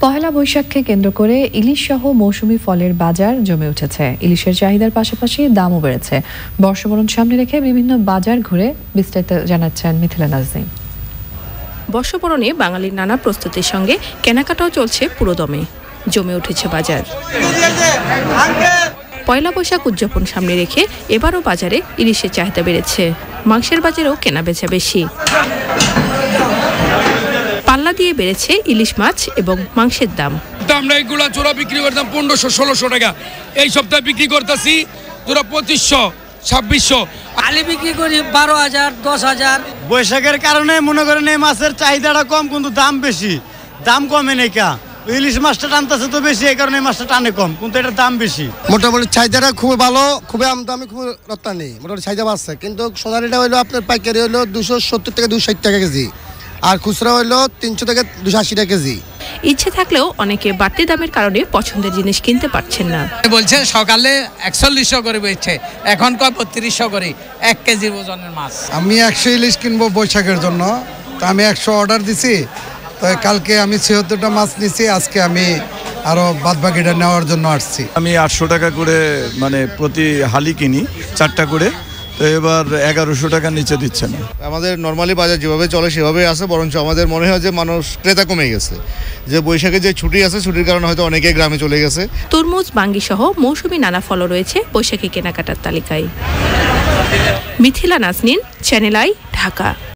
পহেলা বৈশাখকে কেন্দ্র করে ইলিশ সহ মৌসুমি ফলের বাজার জমে উঠেছে। ইলিশের চাহিদার পাশাপাশি দামও বেড়েছে। বর্ষবরণ সামনে রেখে বিভিন্ন বাজার ঘুরে বিস্তারিত জানাচ্ছেন মিথিলা নাজনীন। বর্ষবরণে বাঙালির নানা প্রস্তুতির সঙ্গে কেনাকাটাও চলছে পুরোদমে। জমে উঠেছে বাজার। পয়লা বৈশাখ উদযাপন সামনে রেখে এবারও বাজারে ইলিশের চাহিদা বেড়েছে। মাংসের বাজারেও কেনা বেচা বেশি। পাল্লা দিয়ে বেড়েছে ইলিশ মাছ এবং মাংসের দাম। আমরা এইগুলা জোড়া বিক্রি করতাম পনেরোশো ষোলোশো টাকা। এই সপ্তাহে বিক্রি করতেছি জোড়া পঁচিশশো ছাব্বিশশো। আলি বিক্রি করি বারো হাজার দশ হাজার। বৈশাখের কারণে মনে করেন এই মাছের চাহিদাটা কম কিন্তু দাম বেশি। দাম কমে নেই কা। ইলিশ মাছটা টানতেছে তো বেশি এই কারণে মাছটা টানে কম কিন্তু এটার দাম বেশি। মোটামুটি চাহিদাটা খুবই ভালো খুবই আমদামি খুবই রপ্তানি। মোটামুটি চাহিদা বাড়ছে কিন্তু সোনালিটা হইল আপনার পাইকারি হইল দুশো সত্তর থেকে দুশো ষাট টাকা কেজি। আর খুচরা হইল তিনশো থেকে দুশো আশি টাকা কেজি। ইচ্ছে থাকলেও অনেকে বাড়তি দামের কারণে পছন্দের জিনিস কিনতে পারছেন না। বলছে সকালে একচল্লিশশো করে বেচছে এখন কয় বত্রিশশো করে এক কেজির ওজনের মাছ। আমি একশো ইলিশ কিনবো বৈশাখের জন্য তো আমি একশো অর্ডার দিছি তো কালকে আমি ছিয়াত্তরটা মাছ নিছি আজকে আমি আরও বাদ বাকিটা নেওয়ার জন্য আসছি। আমি আটশো টাকা করে মানে প্রতি হালি কিনি চারটা করে তো এবার এগারোশো টাকা নিচে দিচ্ছে না। আমাদের নর্মালি বাজার যেভাবে চলে সেভাবে আছে বরঞ্চ আমাদের মনে হয় যে মানুষ ক্রেতা কমে গেছে। যে বৈশাখে যে ছুটি আছে ছুটির কারণে হয়তো অনেকে গ্রামে চলে গেছে। তরমুজ বাঙ্গি সহ মৌসুমি নানা ফল রয়েছে বৈশাখী কেনাকাটার তালিকায়। Mithila Nasnin channel I Dhaka.